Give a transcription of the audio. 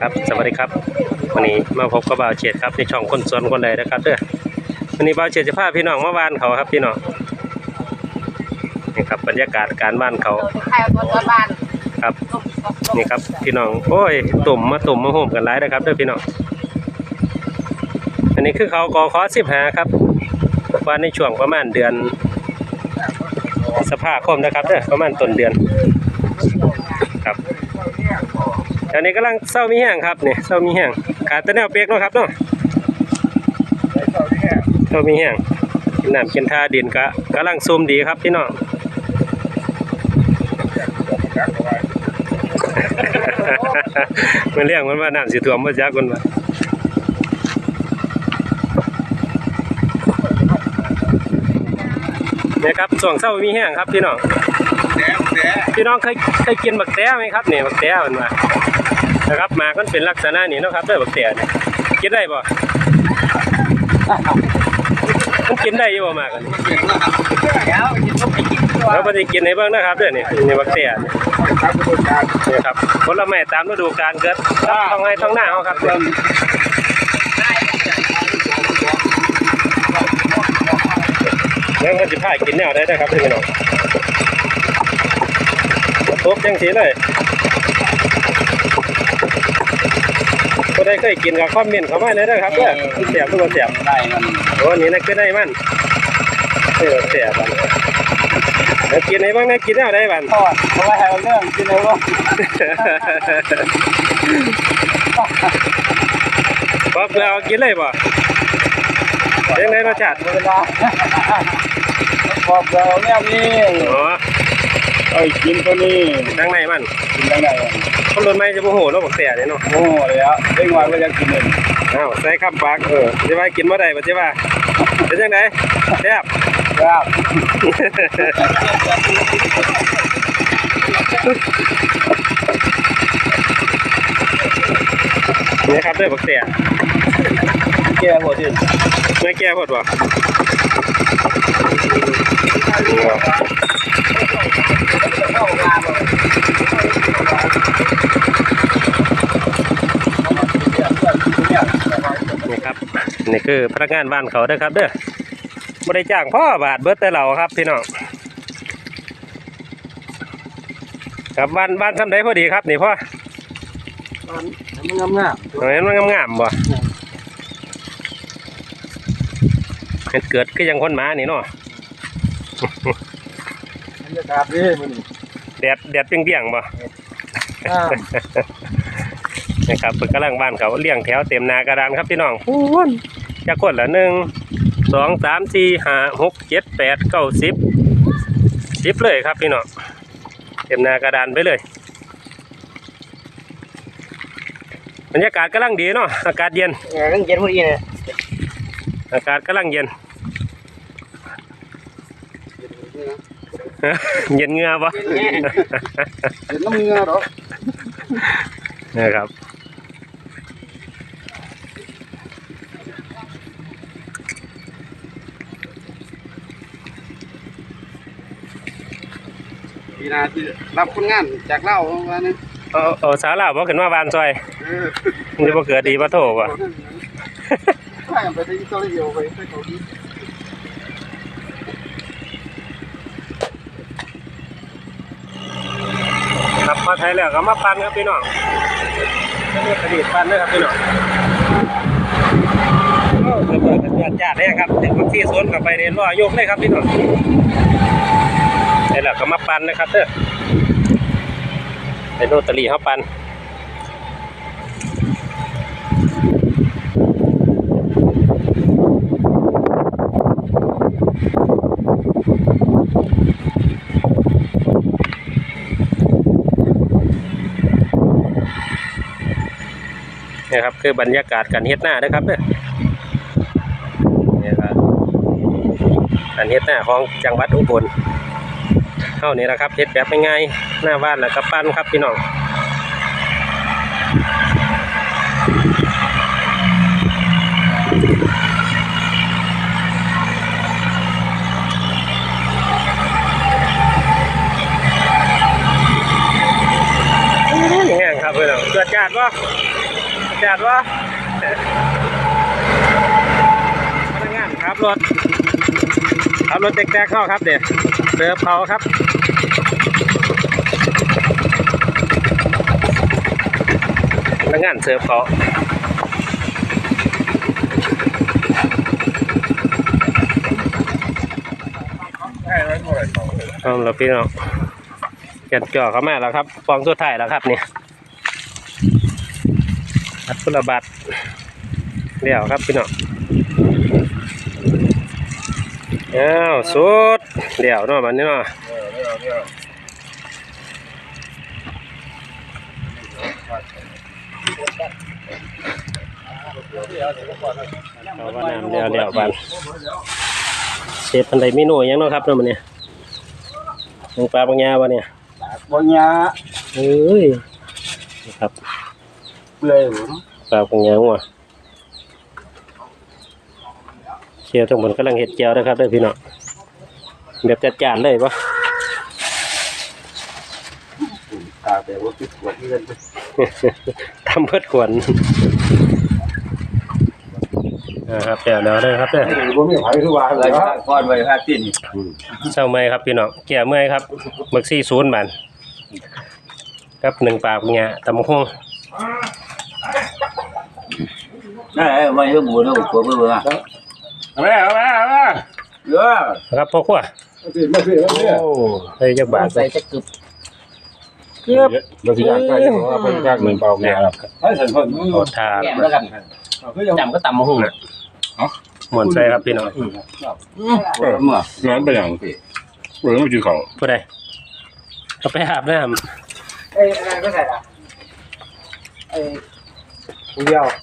ครับ สวัสดีครับ วันนี้มาพบกับบ่าวเฉียดครับในช่องคนสวนคนใดนะครับเด้อวันนี้บ่าวเฉียดจะพาพี่น้องมาบ้านเขาครับพี่น้องนี่ครับบรรยากาศการบ้านเขาใครเอาตัวตัวบ้านครับนี่ครับพี่น้องโอ้ยตุ่มมาตุ่มมาโฮมกันหลายนะครับเด้อพี่น้องอันนี้คือเขากอคอสิบหาครับว่าในช่วงประมาณเดือน สภาคมนะครับเด้อประมาณต้นเดือนครับ ตอนนี้กำลังเศร้ามีแห้งครับเนี่ยเศร้ามีแห้งขาดแต่แนวเปียกเนาะครับเนาะเศร้ามีแห้งกินน้ำกินท่าดินกะกำลังซูมดีครับพี่น้องมันเรียกมันว่าน้ำสิท่วมมาจากคนว่าเนี่ยครับช่วงเศร้ามีแห้งครับพี่น้องพี่น้องเคยเคยกินบักแต้ไหมครับเนี่ยบักแต้มันว่า นะครับหมากมันเป็นลักษณะนี้นะครับด้อบักเตียนกินได้บ่มันกินได้อยู่บ่หมากอันแล้วกินต้องไปกินตัวแล้วบ่ได้กินให้เบิ่งนะครับเด้อนี่นี่บักเตียเนี่ยนี่ครับผลไม้ตามฤดูกาลเกิดท้องไร่ท้องหน้าเฮาครับเด้อเดี๋ยวมันสิพากินแนวได้เด้อครับพี่น้องทุบจังสีเลย ก็ได้เคยกินกับคอมเมนต์เข้ามาได้เด้อครับเด้อมันเสียบทุกคนเสียบได้มันโอ้นี่นะคือได้มันเออเสียบันแล้วกินไหนบ้างนะกินเอาได้บันทอดเพราะว่าให้เอาเรื่องกินเลยว่าพอเพื่อเอากินเลยบ่เรื่องไหนรสชาติเวลาบอกเราเนี่ยนี่อ๋อ ไอ้กินตัวนี้ทางในมันกินได้ไงคนรุ่นใหม่จะโมโหแล้วบอกเสียเนี่ยเนาะโอ้โหเลยอะเด้งวันก็ยังกินเลยอ้าวใส่คำปากเออจะว่ากินบ่ได้บ่ใช่ว่าเป็นจังไดแซ่บครับนี่ครับเด้อบักเสียแก่หมดดิไม่แก่พอดบ่นี่ครับ นี่คือพนักงานบ้านเขาเด้อครับเด้อบ่ได้จ้างพ่อบาทเบิดแต่เราครับพี่น้องครับบ้านบ้านทำได้พอดีครับ นี่พ่อมันงามงามเห็นมันงามๆบ่เห็นเกิดก็ยังคนหมานี่เนาะบรรยากาศดีมันแดดแดดเปรี้ยงๆบ่อ่า นะครับเพิ่นกำลังบ้านเขาเลี้ยงแถวเต็มหนากระดานครับพี่น้องพูนจะคนละหนึ่งสองสามสี่ห้าหกเจ็ดแปดเก้าสิบสิบเลยครับพี่น้องเต็มหนากระดานไปเลยบรรยากาศกำลังดีเนาะอากาศเย็นเออต้องเย็นพอดีเนี่ยอากาศกำลังเย็นเย็นเหงือปะเย็นน้ำเงือหรอนะครับ ปีนาที่รับคนงานจากเล่าวันนี้เอาเอาสาลาบอกขึ้นมาบานซอยเออมันจะบ่เกิดดีมาโถวะใช่ไปที่อิตาลีเอาไปไปเกาหลีครับพอไทยแล้วก็มาปั่นครับพี่น้องนี่กระดิ่งปั่นนะครับพี่น้องโอ้ระเบิดกันยอดจัดเลยครับถึงบางที่สวนกลับไปเนี่ยรอยกเลยครับพี่น้อง นี่แหละก็มาปั่นนะครับเด้อเป็นโรตารีเขาปั่นนี่ครับคือบรรยากาศการเฮ็ดหน้านะครับเด้อนี่ครับการเฮ็ดหน้าของจังหวัดอุบล เท่านี้นะครับเฮ็ดแบบง่ายๆหน้าบ้านแล้วก็ปั้นครับพี่น้องแห้งครับพี่น้องเกิดจาดวะจัดวะพนักงานครับรถขับรถแจ๊กๆเข้าครับเดี๋ยวเสิร์ฟเขาครับ นักงานเสิร์ฟเขาให้อยเอาละพี่น้องเก็บจ่อเข้ามาแล้วครับฟองสุดท้ายแล้วครับเนี่ยอัดพุระบัตรเดี๋ยวครับพี่น้องอ้าวสุดเดี๋ยวเนาะมันนี่เนาะ เออเนี่ยเนี่ยเอาว่าน้ำเดี๋ยวเดี๋ยวบันเชฟพันใดเมนูหยังเนาะครับเนาะมันเนี่ยลงปลาบางยาวะเนี่ยบ่ยาเอ้ยนะครับเลยปลาบางยาวอะเชียวทั้งหมดกำลังเห็ดเจียวนะครับเด้อพี่น้องแบบจัดจานเลยปะ ตาแต่ว่าติดหัวที่เล่นไปทำเพื่อขวนนะครับเดี๋ยวเดี๋ยวเลยครับเด้อบ่มีไผคือว่าอะไรครับก้อนไว้ผ้าติ้นเช้าเมื่อยครับพี่น้องแก่เมื่อยครับหมึกซี่ศูนย์บานกับหนึ่งปลาปัญญาตำบักหุ่งนั่นแหละไว้ให้หมูแล้วกลัวเบื่อเอาแม่เอาแม่เอาแม่เยอะนะครับพ่อขั้วมาสิมาสิมาสิโอ้เฮ้ยจักบาทใส่จะกึบ เกือบมาสิอยากไปเพราะว่าเพิ่นกากหนึ่งเปล่าแม่ครับให้ฉันเพิ่นโอทานแก้มแล้วกันคือยังจำก็ตำมะฮุ่งน่ะหมวนใส่ครับพี่น้องเมื่อร้อนไปยังเพิ่นมากินข้าวผู้ใดเขาไปหาบน้เอ้ยอะไรก็ใส่ละเอ้ยเดียว